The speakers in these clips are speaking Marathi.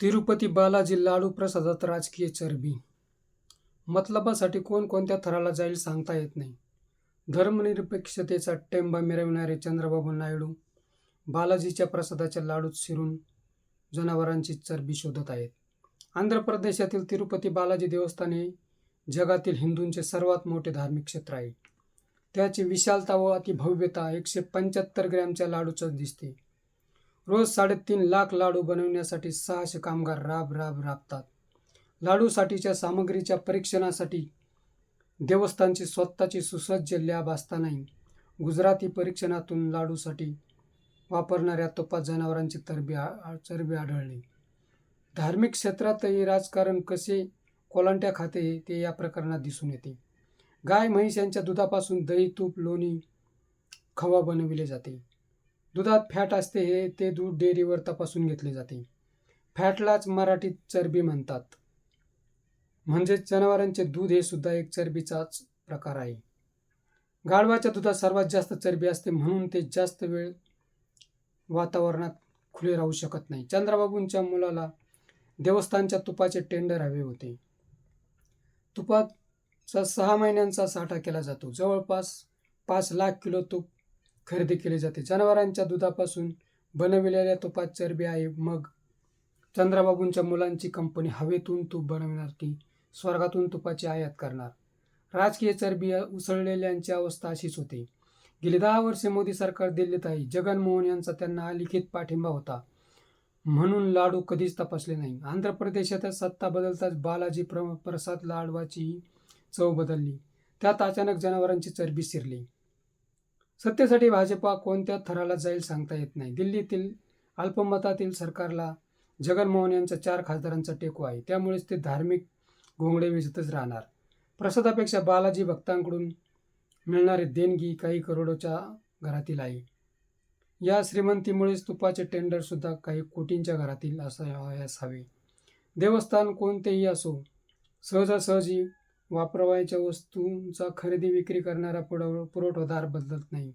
तिरुपती बालाजी लाडू प्रसादात राजकीय चरबी. मतलबासाठी कोण कोणत्या थराला जाईल सांगता येत नाही. धर्मनिरपेक्षतेचा टेंबा मिरविणारे चंद्रबाबू नायडू बालाजीच्या प्रसादाच्या लाडूत शिरून जनावरांची चरबी शोधत आहेत. आंध्र प्रदेशातील तिरुपती बालाजी देवस्थान हे जगातील हिंदूंचे सर्वात मोठे धार्मिक क्षेत्र आहे. त्याची विशालता व अतिभव्यता एकशे पंच्याहत्तर ग्रॅमच्या लाडूचं दिसते. रोज साडेतीन लाख लाडू बनवण्यासाठी सहाशे कामगार राब राब राबतात. लाडूसाठीच्या सामग्रीच्या परीक्षणासाठी देवस्थानची स्वतःची सुसज्ज लॅब असतानाही गुजराती परीक्षणातून लाडूसाठी वापरणाऱ्या तुपात जनावरांची तरबी आ- चरबी आढळली. धार्मिक क्षेत्रातही राजकारण कसे कोलांट्या खाते ते या प्रकरणात दिसून येते. गाय म्हैस यांच्या दुधापासून दही तूप लोणी खवा बनविले जाते. दुधात फॅट असते हे ते दूध डेअरीवर तपासून घेतले जाते. फॅटलाच मराठीत चरबी म्हणतात. म्हणजेच जनावरांचे दूध हे सुद्धा एक चरबीचाच प्रकार आहे. गाढवाच्या दुधात सर्वात जास्त चरबी असते म्हणून ते जास्त वेळ वातावरणात खुले राहू शकत नाही. चंद्रबाबूंच्या मुलाला देवस्थानच्या तुपाचे टेंडर हवे होते. तुपाचा सहा महिन्यांचा साठा केला जातो. जवळपास पाच लाख किलो तूप खरेदी केली जाते. जनावरांच्या दुधापासून बनविलेल्या तुपात चरबी आहे. मग चंद्रबाबूंच्या मुलांची कंपनी हवेतून तूप बनविणार ती स्वर्गातून तुपाची आयात करणार? राजकीय चरबी उसळलेल्यांची अवस्था अशीच होती. गेली दहा वर्षे मोदी सरकार दिल्लीत आहे. जगनमोहन यांचा त्यांना लिखित पाठिंबा होता. म्हणून लाडू कधीच तपासले नाही. आंध्र प्रदेशात सत्ता बदलताच बालाजी प्र प्रसाद लाडवाची चव बदलली. त्यात अचानक जनावरांची चरबी शिरली. सत्तेसाठी भाजपा कोणत्या थराला जाईल सांगता येत नाही. दिल्लीतील अल्पमतातील सरकारला जगनमोहन यांचा चार खासदारांचा टेको आहे. त्यामुळेच ते धार्मिक घोंगडे विजतच राहणार. प्रसादापेक्षा बालाजी भक्तांकडून मिळणारी देणगी काही करोडोच्या घरातील आहे. या श्रीमंतीमुळेच तुपाचे टेंडरसुद्धा काही कोटींच्या घरातील असावयास हवे देवस्थान कोणतेही असो सहजासहजी वापरवायच्या वस्तूंचा खरेदी विक्री करणारा पुरव पुरवठादार बदलत नाही.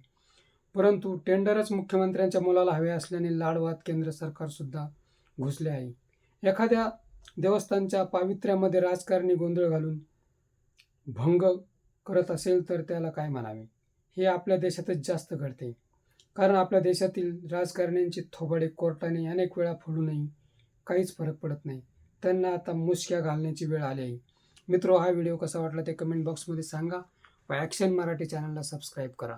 परंतु टेंडरच मुख्यमंत्र्यांच्या मुलाला हवे असल्याने लाडवात केंद्र सरकारसुद्धा घुसले आहे. एखाद्या देवस्थानच्या पावित्र्यामध्ये राजकारणी गोंधळ घालून भंग करत असेल तर त्याला काय म्हणावे? हे आपल्या देशातच जास्त घडते. कारण आपल्या देशातील राजकारण्यांची थोबाडे कोर्टाने अनेक वेळा फोडूनही काहीच फरक पडत नाही. त्यांना आता मुसक्या घालण्याची वेळ आली आहे. मित्रो हा व्हिडिओ कसा वाटला ते कमेंट बॉक्समध्ये सांगा. व ॲक्शन मराठी चॅनलला सबस्क्राईब करा.